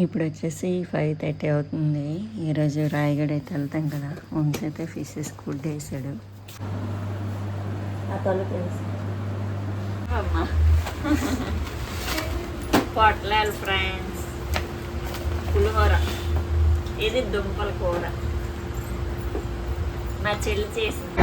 ఇప్పుడు వచ్చేసి five thirty అవుతుంది ఈరోజు రాయగడ్ అయితే వెళ్తాం కదా. వంశీ అయితే ఫిషెస్ ఫుడ్ వేసాడు. అమ్మా. పొట్లాలు ఫ్రెండ్స్ పులిహోర. ఇది దుంపల కూర. నా చెల్లి చేసింది.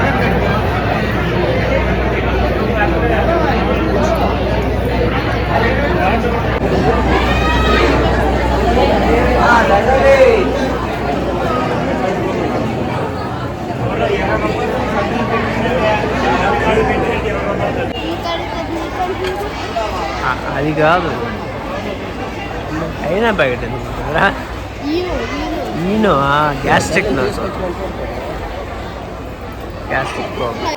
అది కాదు. అయినా ప్యాకెట్ ఎందుకురా Eno gastric gastric problem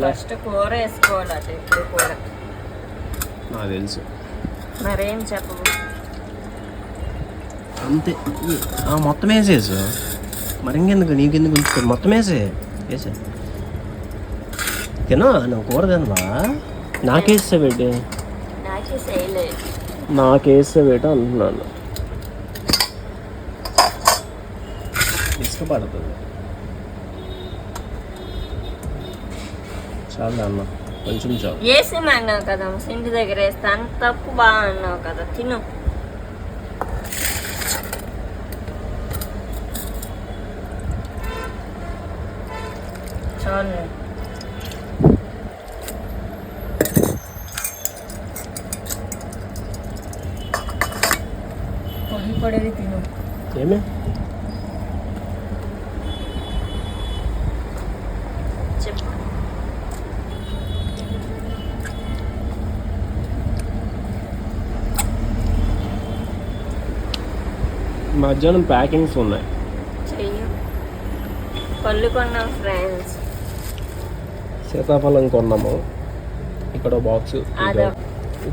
first కూర వేసుకోవాలి అది ఇప్పుడు కూర నాకు తెలుసు. మరేం చెప్పవు అంతే. మొత్తం వేసేసు మరి ఇంకెందుకు? నీకెందుకు ఉంచుకో మొత్తం వేసే. వేసే. తినా నువ్వు కూర తినవా? నాకేస్తే పెట్టి నాకే చేయలేదు నాకేస్తే పెట్ట అంటున్నాను. చాలా అన్న కొంచెం చాలు వేసి అన్నావు కదా ఇంటి దగ్గర వేస్తే అంత తప్పు బాగా అన్నావు కదా తిను చాలు పొడి పొడివి తిను ఏమే మధ్యాహ్నం ప్యాకింగ్స్ ఉన్నాయి. చెయ్యి. పళ్ళు కొన్నాం ఫ్రెండ్స్ సీతాఫలం కొన్నాము. ఇక్కడ బాక్స్.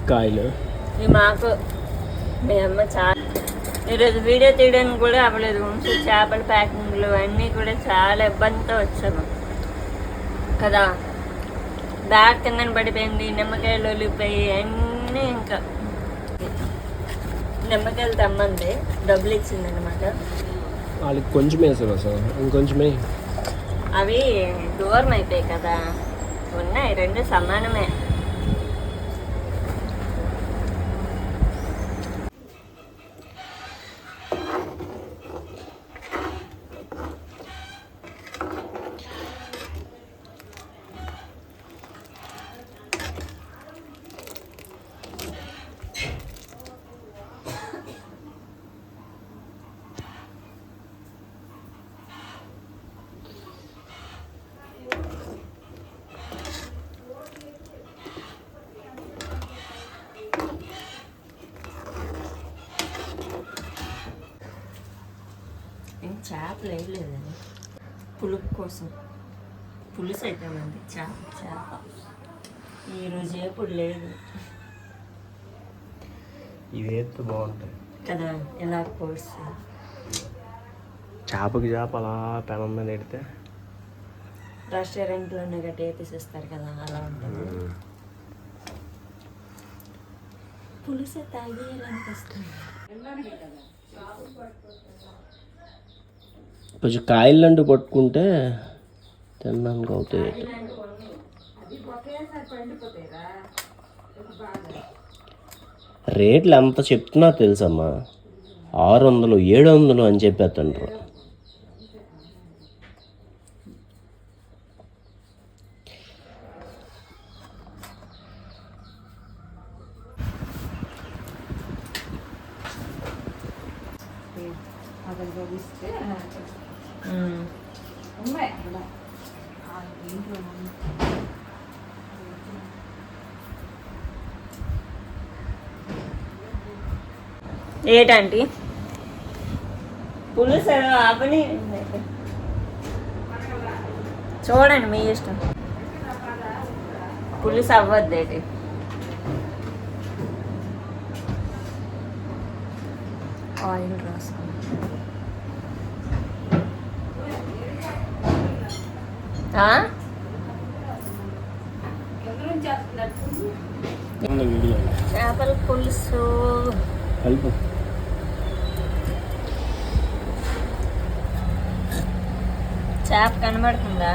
కాయలు. మాకు మీ అమ్మ చాలా ఈరోజు వీడియో తీయడానికి కూడా అవ్వలేదు. చేపల ప్యాకింగ్లు అన్నీ కూడా చాలా ఇబ్బందితో వచ్చాము. కదా. బ్యాగ్ కింద పడిపోయింది నిమ్మకాయలు ఒలిపోయి అన్నీ ఇంకా. నిమ్మకాయలు తెమ్మంది డబ్బులు ఇచ్చింది అనమాట వాళ్ళకి కొంచెం వేసాను సార్ ఇంకొంచెమే అవి దూరం అయిపోయాయి కదా. ఉన్నాయి రెండు సమానమే. వేయలేదండి పులుపు కోసం. పులుసు అయితే ఉంది చేప చేప ఈరోజు ఎప్పుడు లేదు. ఇవి వేస్తే బాగుంటాయి. కదా ఇలా కోర్సు చేపకి చేప అలా పెనం మీద పెడితే. రెస్టారెంట్లోనే గట్టి వేపిస్తారు కదా అలా ఉంటుంది. పులుసు తాగేయాలనిపిస్తుంది. కొంచెం కాయలు పట్టుకుంటే తినడానికి అవుతాయి రేట్లు ఎంత చెప్తున్నా తెలుసమ్మా ఆరు వందలు ఏడు వందలు అని చెప్పేస్తుండ్రు ఏటండి? పులుసు ఆపని చూడండి మీ ఇష్టం. పులుసు అవ్వద్దు ఏంటి? ఆయిల్ రాసుకోండి ఆ? వీడియో చేపల పులుసు. చేప కనబడుతుందా?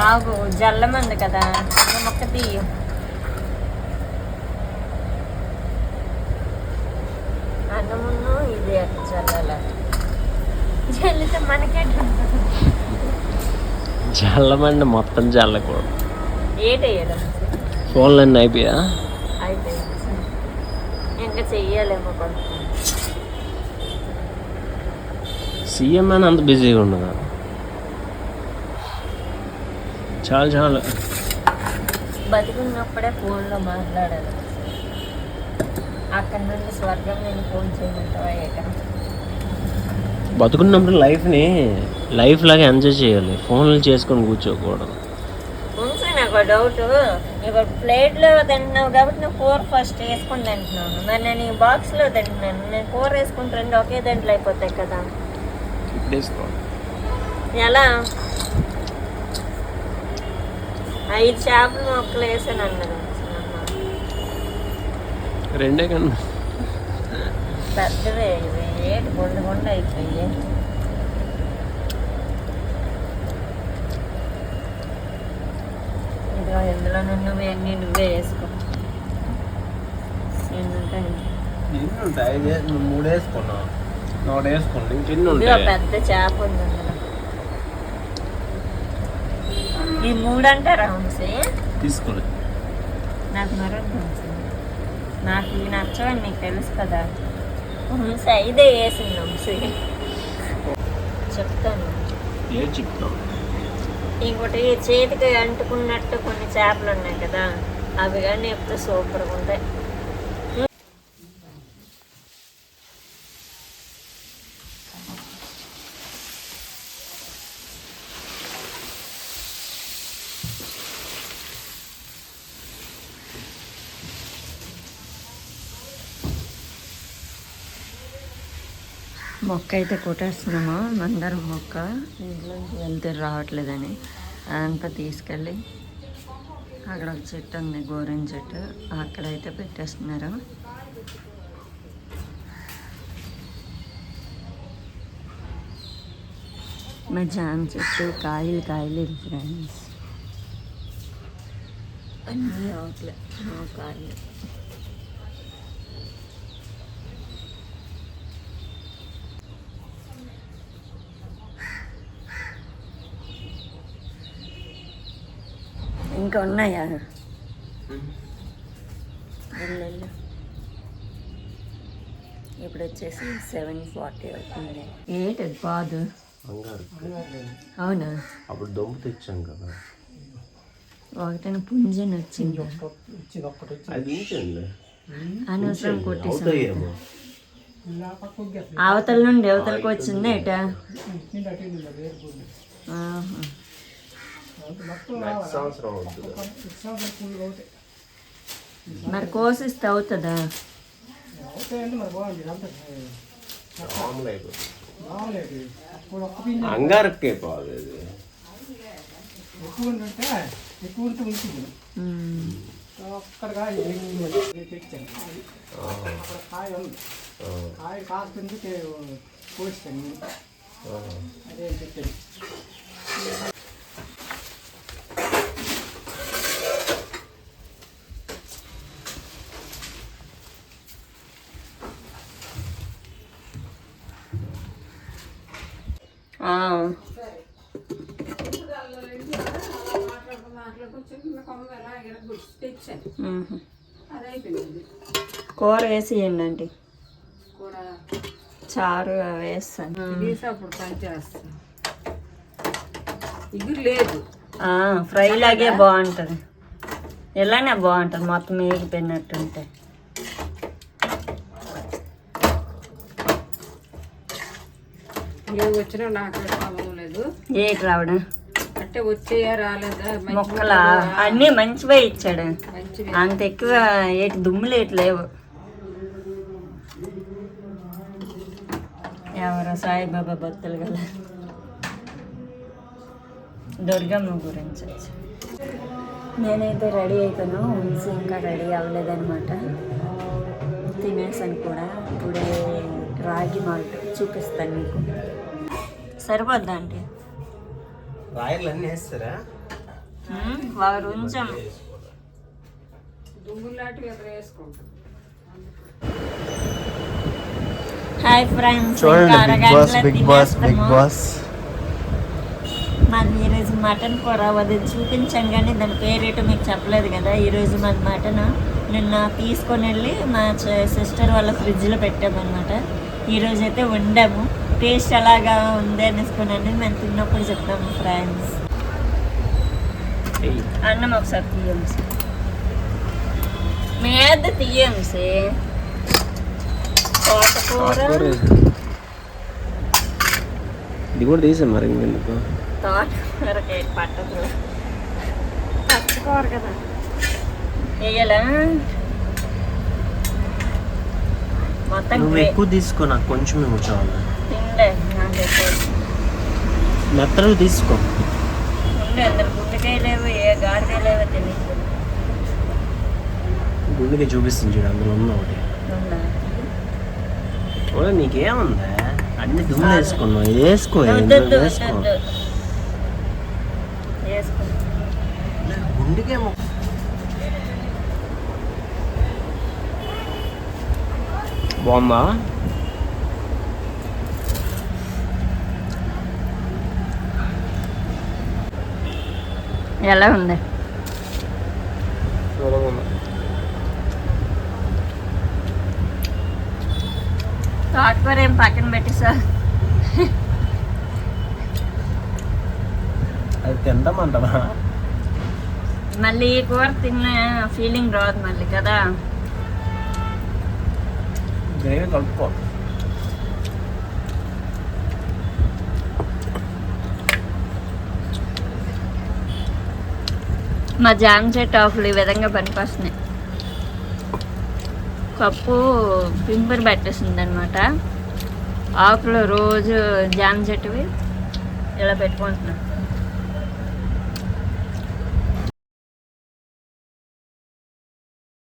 ఆగు జల్లమంది కదా. మొక్క తీయు. జల్లితే మనకే జల్లమండి మొత్తం జల్లకూడదు. ఏటేయడం ఫోన్లన్నీ అయిపోయా? అయిపోయింది ఇంకా చెయ్యాలేమో కొంచెం. సీఎం అని అంత బిజీగా ఉండదు? చాలు చాలు. బతికున్నప్పుడే ఫోన్లో మాట్లాడాలి. అక్కడి నుండి స్వర్గం నేను ఫోన్ చేయమంటావా ఏక బతుకున్నప్పుడు లైఫ్ని లైఫ్ లాగా ఎంజాయ్ చేయాలి. ఫోన్లు చేసుకొని కూర్చోకూడదు. ఉంచు నాకు డౌట్. ఇప్పుడు ప్లేట్లో తింటున్నావు కాబట్టి కూర ఫస్ట్ వేసుకుని తింటున్నాను మరి నేను ఈ బాక్స్లో తింటున్నాను. నేను కూర రెండు ఒకే దాంట్లో అయిపోతాయి కదా. ఎలా? ఐదు చేపలు మొక్కలు వేసాను అన్నారు. రెండే కన్నా. పెద్దవే ఏటి గుండ గుండ అయిపోయి ఇదిగో ఇందులో నువ్వు ఎన్ని నువ్వే వేసుకో. ఎన్ని ఉంటాయి? మూడు వేసుకోండి ఇంకెన్ని పెద్ద చేప ఉంది ఈ నాకు వంశీ నాకు నచ్చవని నీకు తెలుసు కదా. ఐదే వేసింది వంశీ చెప్తాను. ఏ చెప్తాం? ఇంకోటి చేతికి అంటుకున్నట్టు కొన్ని చేపలు ఉన్నాయి కదా అవి కానీ ఎప్పుడు సూపర్గా ఉంటాయి. మొక్క అయితే కొట్టేస్తున్నాము? మందారం మొక్క. ఇంట్లోంచి వెళ్తే రావట్లేదని. అదంతా తీసుకెళ్ళి అక్కడ ఒక చెట్టు ఉంది గోరెన్ చెట్టు. అక్కడైతే పెట్టేస్తున్నారు. మా జామ చెట్టు కాయలు కాయలు ఫ్రెండ్స్ అన్నీ అవట్లే. కాయలు. ఇంకా ఉన్నాయా. ఇప్పుడు వచ్చేసి సెవెన్ ఫార్టీ అవుతుంది. ఏంటి అది బాదు అవునా? అప్పుడు దొంగ తెచ్చాం కదా. ఒకటైనా? పుంజని వచ్చింది. అనవసరం కొట్టేసాను అవుతాయేమో అవతల నుండి అవతలకి వచ్చింది ఏట? నెక్స్ట్ సంవత్సరం అవుతుంది మరి కోసిస్తే అవుతుందా మామూలు అయిపోతుంది అంగారకే పోదు ఇది ఉమ్. ఆ, ఆ. ఆ. కూర వేసి ఏంటంటే చారు అవి వేస్తాను. అప్పుడు పని చేస్తా. ఇగురు లేదు. ఫ్రై లాగే బాగుంటుంది. ఇలానే బాగుంటుంది మొత్తం వేగిపోయినట్టుంటే ఏం వచ్చినా నాకు సంబంధం లేదు. ఏటి రావడం? అంటే వచ్చేయా రాలేదా? మొక్కల? అన్నీ మంచివే ఇచ్చాడు. అంత ఎక్కువ ఏటి దుమ్ములు ఏటి లేవు. ఎవరో సాయిబాబా భక్తులు కదా. దుర్గమ్మ గురించి నేనైతే రెడీ అయిపోయాను ఉంచి ఇంకా రెడీ అవ్వలేదన్నమాట. తినేసాను కూడా. ఇప్పుడే రాగి మాల్ట్ చూపిస్తాను మీకు. సరిపోద్దా వేస్తారా? వారు ఉంచాం హాయ్ ఫ్రెండ్స్ చూడండి big boss big boss big boss మాది ఈరోజు మటన్ కూర అది చూపించాను కానీ దాని పేరేటో మీకు చెప్పలేదు కదా. ఈరోజు మాది మటన్ నిన్న తీసుకొని వెళ్ళి మా సిస్టర్ వాళ్ళ ఫ్రిడ్జ్లో పెట్టామన్నమాట ఈరోజు అయితే వండాము. టేస్ట్ ఎలాగా ఉంది అనేసుకున్నాను మేము తిన్నప్పుడు చెప్తాము ఫ్రెండ్స్ అన్నం ఒకసారి తీయంసి మీద తీయంసి తోటకూర ఇది కూడా తీసాం మరి ఇంకెందుకు? తోటకూరకి పట్టదు పచ్చకూర కదా. వేయాలా? మొత్తం నువ్వు ఎక్కువ తీసుకో నాకు కొంచెం కూర్చోవాలి తిండే నాకు ఎక్కువ. మెత్తలు తీసుకో. ఉండే అందరు గుండెకాయ లేవు ఏ గాడికాయ లేవో తెలియదు. గుండెకి చూపిస్తుంది చూడు అందులో ఉన్న ఒకటి. ఓ నీకేముందా అన్ని దుమ్ములు వేసుకున్నావు ఇది వేసుకో. వేసుకో గుండెకేమో బాగుందా ఎలా ఉంది తోటకూర ఏం పక్కన పెట్టి సార్. అది తింటామంటావా మళ్ళీ ఈ కూర తిన్న ఫీలింగ్ రాదు మళ్ళీ కదా? గ్రేవీ కలుపుకో. మా జామ చెట్టు ఆకులు ఈ విధంగా పనికొస్తున్నాయి. పప్పు పింపురు పెట్టేసింది అనమాట ఆకులు రోజు జామ్ చెట్టువి ఇలా పెట్టుకుంటున్నాం.